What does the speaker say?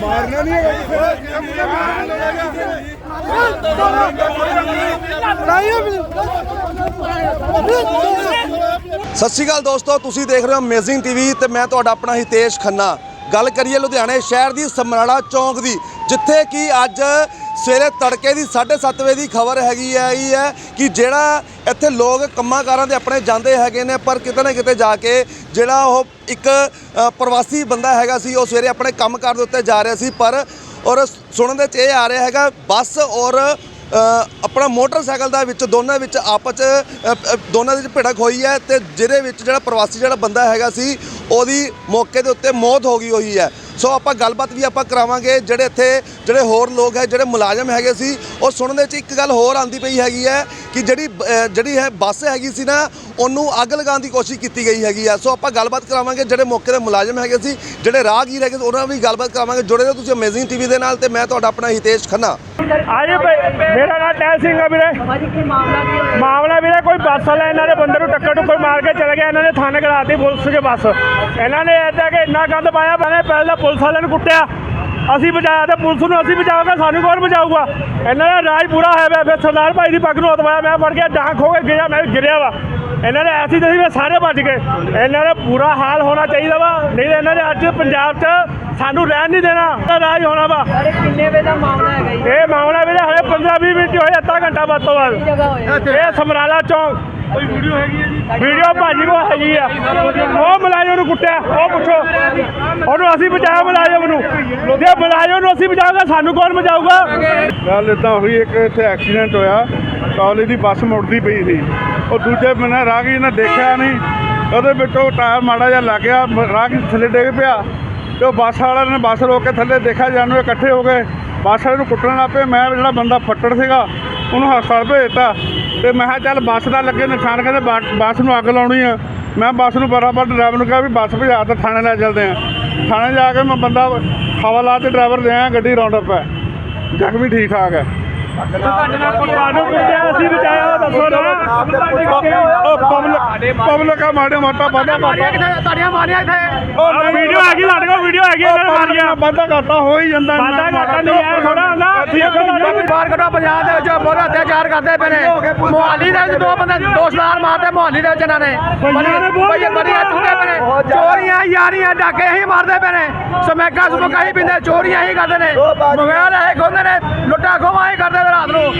ਮਾਰਨਾ ਨਹੀਂ ਹੈਗਾ ਕਿਸੇ ਸਤਿ ਸ਼੍ਰੀ ਅਕਾਲ ਦੋਸਤੋ, ਤੁਸੀਂ ਦੇਖ ਰਹੇ ਹੋ ਅਮੇਜ਼ਿੰਗ ਟੀਵੀ ਤੇ ਮੈਂ ਤੁਹਾਡਾ ਆਪਣਾ ਹਿਤੇਸ਼ ਖੰਨਾ। ਗੱਲ ਕਰੀਏ ਲੁਧਿਆਣੇ ਸ਼ਹਿਰ ਦੀ ਸਮਰਾਲਾ ਚੌਂਕ ਦੀ। ਜਿੱਥੇ ਕਿ ਅੱਜ ਸਵੇਰੇ ਤੜਕੇ ਦੀ 7:30 ਵਜੇ ਦੀ ਖਬਰ ਹੈਗੀ ਹੈ, ਇਹ ਹੈ ਕਿ ਜਿਹੜਾ ਇੱਥੇ ਲੋਕ ਕੰਮਾਂ ਕਾਰਾਂ ਦੇ ਆਪਣੇ ਜਾਂਦੇ ਹੈਗੇ ਨੇ, ਪਰ ਕਿਤੇ ਨਾ ਕਿਤੇ ਜਾ ਕੇ ਜਿਹੜਾ ਉਹ ਇੱਕ ਪ੍ਰਵਾਸੀ ਬੰਦਾ ਹੈਗਾ ਸੀ, ਉਹ ਸਵੇਰੇ ਆਪਣੇ ਕੰਮ ਕਾਰ ਦੇ ਉੱਤੇ ਜਾ ਰਿਹਾ ਸੀ, ਪਰ ਔਰ ਸੁਣਨ ਦੇ ਚ ਇਹ ਆ ਰਿਹਾ ਹੈਗਾ, ਬੱਸ ਔਰ ਆਪਣਾ ਮੋਟਰਸਾਈਕਲ ਦਾ ਵਿੱਚ, ਦੋਨਾਂ ਵਿੱਚ ਆਪਸ ਦੋਨਾਂ ਦੇ ਵਿੱਚ ਭਿੜਕ ਹੋਈ ਹੈ ਤੇ ਜਿਹਦੇ ਵਿੱਚ ਜਿਹੜਾ ਪ੍ਰਵਾਸੀ ਜਿਹੜਾ ਬੰਦਾ ਹੈਗਾ ਸੀ, ਉਹਦੀ ਮੌਕੇ ਦੇ ਉੱਤੇ ਮੌਤ ਹੋ ਗਈ ਹੋਈ ਹੈ। ਸੋ ਆਪਾਂ ਗੱਲਬਾਤ ਵੀ ਆਪਾਂ ਕਰਾਵਾਂਗੇ। ਜਿਹੜੇ ਇੱਥੇ ਜਿਹੜੇ ਹੋਰ ਲੋਕ ਹੈ, ਜਿਹੜੇ ਮੁਲਾਜ਼ਮ ਹੈਗੇ ਸੀ, ਉਹ ਸੁਣਨ ਦੇ ਵਿੱਚ ਇੱਕ ਗੱਲ ਹੋਰ ਆਂਦੀ ਪਈ ਹੈਗੀ ਹੈ ਕਿ ਜਿਹੜੀ ਅ, ਜਿਹੜੀ ਹੈ ਬੱਸ ਹੈਗੀ ਸੀ ਨਾ ਉਹਨੂੰ ਅੱਗ ਲਗਾਉਣ ਦੀ ਕੋਸ਼ਿਸ਼ ਕੀਤੀ ਗਈ ਹੈਗੀ ਆ। ਸੋ ਆਪਾਂ ਗੱਲਬਾਤ ਕਰਾਵਾਂਗੇ ਜਿਹੜੇ ਮੌਕੇ ਦੇ ਮੁਲਾਜ਼ਮ ਹੈਗੇ ਸੀ ਜਿਹੜੇ ਰਾਹਗੀਰ ਹੈਗੇ ਸੀ ਉਹਨਾਂ ਨਾਲ ਵੀ ਗੱਲਬਾਤ ਕਰਾਵਾਂਗੇ। ਜੁੜੇ ਰਹੋ ਤੁਸੀਂ ਅਮੇਜ਼ਿੰਗ ਟੀਵੀ ਦੇ ਨਾਲ ਤੇ ਮੈਂ ਤੁਹਾਡਾ ਆਪਣਾ ਹਿਤੇਸ਼ ਖੰਨਾ। ਆਜੇ ਮੇਰਾ ਨਾਮ ਟੈਲ ਸਿੰਘ ਆ ਵੀਰੇ। ਮਾਮਲਾ ਵੀਰੇ ਕੋਈ ਬੱਸ ਵਾਲਾ ਇਹਨਾਂ ਦੇ ਬੰਦੇ ਨੂੰ ਟੱਕਰ ਟੁੱਕਰ ਮਾਰ ਕੇ ਚਲੇ ਗਿਆ ਇਹਨਾਂ ਨੇ ਥਾਣੇ ਕਰਾਤੀ ਪੁਲਿਸ 'ਚ ਬੱਸ। ਇਹਨਾਂ ਨੇ ਇੱਦਾਂ ਕਿ ਇੰਨਾ ਗੰਦ ਪਾਇਆ ਮੈਨੇ ਪਹਿਲਾਂ ਪੁਲਿਸ ਵਾਲਿਆਂ ਨੂੰ ਕੁੱਟਿਆ। ਅਸੀਂ ਬਚਾਇਆ ਤੇ ਪੁਲਿਸ ਨੂੰ ਅਸੀਂ ਬਚਾਓਗੇ ਸਾਨੂੰ ਕੌਣ ਬਚਾਊਗਾ? ਇਹਨਾਂ ਦਾ ਰਾਜ ਪੂਰਾ ਹੋਇਆ ਪਿਆ ਫਿਰ ਸਰਦਾਰ ਭਾਈ ਦੀ ਪੱਗ ਨੂੰ ਹਤਵਾਇਆ ਮੈਂ ਫੜ ਕੇ ਡਾਂਗ ਖੋ ਕੇ ਗਿਆ ਮੈਂ ਵੀ ਗਿਰਿਆ ਵਾ। ਇਹਨਾਂ ਨੇ ਐਸੀ ਤਸੀ ਵੀ ਸਾਰੇ ਭੱਜ ਗਏ। ਇਹਨਾਂ ਦਾ ਬੁਰਾ ਹਾਲ ਹੋਣਾ ਚਾਹੀਦਾ ਵਾ ਨਹੀਂ ਤਾਂ ਇਹਨਾਂ ਨੇ ਅੱਜ ਪੰਜਾਬ 'ਚ ਸਾਨੂੰ ਰਹਿਣ ਨਹੀਂ ਦੇਣਾ ਇਹਦਾ ਰਾਜ ਹੋਣਾ ਵਾ। ਅਰੇ ਕਿੰਨੇ ਵੇ ਦਾ ਮਾਮਲਾ ਹੈਗਾ ਜੀ? ਇਹ ਮਾਮਲਾ ਵੀਰੇ ਹਲੇ 15 20 ਮਿੰਟ ਹੀ ਹੋਏ ਅੱਧਾ ਘੰਟਾ ਵੱਧ ਤੋਂ ਵੱਧ। ਇਹ ਸਮਰਾਲਾ ਚੌਂਕ। ਕੋਈ ਵੀਡੀਓ ਹੈਗੀ ਹੈ ਜੀ? ਵੀਡੀਓ ਭਾਜੀ ਕੋ ਹੈਗੀ ਆ। ਉਹ ਮਲਾਜਮ ਨੂੰ ਕੁੱਟਿਆ ਉਹ ਪੁੱਛੋ। ਉਹਨੂੰ ਅਸੀਂ ਬਚਾਇਆ ਮਲਾਜਮ ਨੂੰ ਜੇ ਮਲਾਜਮ ਨੂੰ ਅਸੀਂ ਬਚਾਉਂਗੇ ਸਾਨੂੰ ਕੌਣ ਬਚਾਊਗਾ? ਗੱਲ ਇਦਾਂ ਹੋਈ, ਇੱਕ ਇੱਥੇ ਐਕਸੀਡੈਂਟ ਹੋਇਆ, ਕਾਲਜ ਦੀ ਬੱਸ ਮੁੜਦੀ ਪਈ ਸੀ। ਉਹ ਦੂਜੇ ਬੰਨੇ ਰਾਹਗੀਰ ਨੇ ਦੇਖਿਆ ਨਹੀਂ। ਉਹਦੇ ਵਿੱਚੋਂ ਟਾਇਰ ਮਾੜਾ ਜਿਹਾ ਲੱਗ ਗਿਆ ਰਾਹਗੀਰ ਥੱਲੇ ਡਿੱਗ ਪਿਆ। ਤੇ ਉਹ ਬੱਸ ਵਾਲਿਆਂ ਨੇ ਬੱਸ ਰੋਕ ਕੇ ਥੱਲੇ ਦੇਖਿਆ ਜਾਨੂੰ ਇਕੱਠੇ ਹੋ ਗਏ। ਬੱਸ ਵਾਲੇ ਨੂੰ ਕੁੱਟਣ ਲੱਗ ਪਏ। ਮੈਂ ਜਿਹੜਾ ਬੰਦਾ ਫੱਟੜ ਸੀਗਾ, ਉਹਨੂੰ ਹਸਪਤਾਲ ਭੇਜਤਾ। ਤੇ ਮੈਂ ਕਿਹਾ, ਚੱਲ ਬੱਸ ਦਾ ਲੱਗੇ ਨਿਸ਼ਾਨ, ਕਹਿੰਦੇ ਬੱਸ ਨੂੰ ਅੱਗ ਲਾਉਣੀ ਆ। ਮੈਂ ਬੱਸ ਨੂੰ ਬਰਾਬਰ ਡਰਾਈਵਰ ਨੂੰ ਕਿਹਾ ਵੀ ਬੱਸ ਭਜਾ ਤੇ ਥਾਣੇ ਲੈ ਚੱਲਦੇ ਆ। ਥਾਣੇ ਜਾ ਕੇ ਮੈਂ ਬੰਦਾ ਹਵਾ ਲਾ ਤੇ ਡਰਾਈਵਰ ਦੇ ਆਇਆ, ਗੱਡੀ ਰਾਉਂਡ ਅਪ ਹੈ। ਜ਼ਖਮੀ ਠੀਕ ਠਾਕ ਹੈ। ਤੁਹਾਨੂੰ ਕੁੱਟਿਆ ਅਸੀਂ ਬਚਾਇਆ ਦੱਸੋ ਨਾ। ਉਹ ਪਬਲਿਕ ਪਬਲਿਕ ਆ ਮਾੜੇ ਮੋਟਾ ਵਾਧਾ ਕਰਤਾ ਤੁਹਾਡੀਆਂ ਮਾਰੀਆਂ ਇੱਥੇ। ਉਹ ਵੀਡੀਓ ਹੈਗੀ ਸਾਡੇ ਕੋਲ ਵੀਡੀਓ ਹੈਗੀ ਇਹਨਾਂ ਨੇ ਮਾਰੀਆਂ। ਵਾਧਾ ਕਰਤਾ ਹੋ ਹੀ ਜਾਂਦਾ ਇੰਨਾ ਵਾਧਾ ਕਰਤਾ ਨਹੀਂ ਯਾਰ ਥੋੜ੍ਹਾ ਹੁੰਦਾ। ਬਾਹਰ ਕੱਢੋ ਪੰਜਾਬ ਦੇ ਵਿੱਚ ਬਹੁਤ ਅਤਿਆਚਾਰ ਕਰਦੇ ਪਏ ਨੇ। ਮੋਹਾਲੀ ਦੇ ਵਿੱਚ ਦੋ ਬੰਦੇ ਦੋ ਸਲਾਰ ਮਾਰਦੇ ਮੋਹਾਲੀ ਦੇ ਵਿੱਚ ਇਹਨਾਂ ਨੇ। ਭਈਆਂ ਨੇ ਬਹੁਤ ਬੜੀ ਬੜੀ ਚੁੱਕੇ ਪਏ ਨੇ। ਚੋਰੀਆਂ ਯਾਰੀਆਂ ਡਾਕੇ ਹੀ ਮਾਰਦੇ ਪਏ ਨੇ। ਸਮੈਕਾ ਸਮੁਕਾ ਹੀ ਪਿੰਦੇ ਚੋਰੀਆਂ ਹੀ ਕਰਦੇ ਨੇ। ਮੋਬਾਈਲ ਹੈ ਖੋਂਦੇ ਨੇ ਲੁੱਟਾ ਖੋਵਾ ਹੀ ਕਰਦੇ ਰਾਤ ਨੂੰ।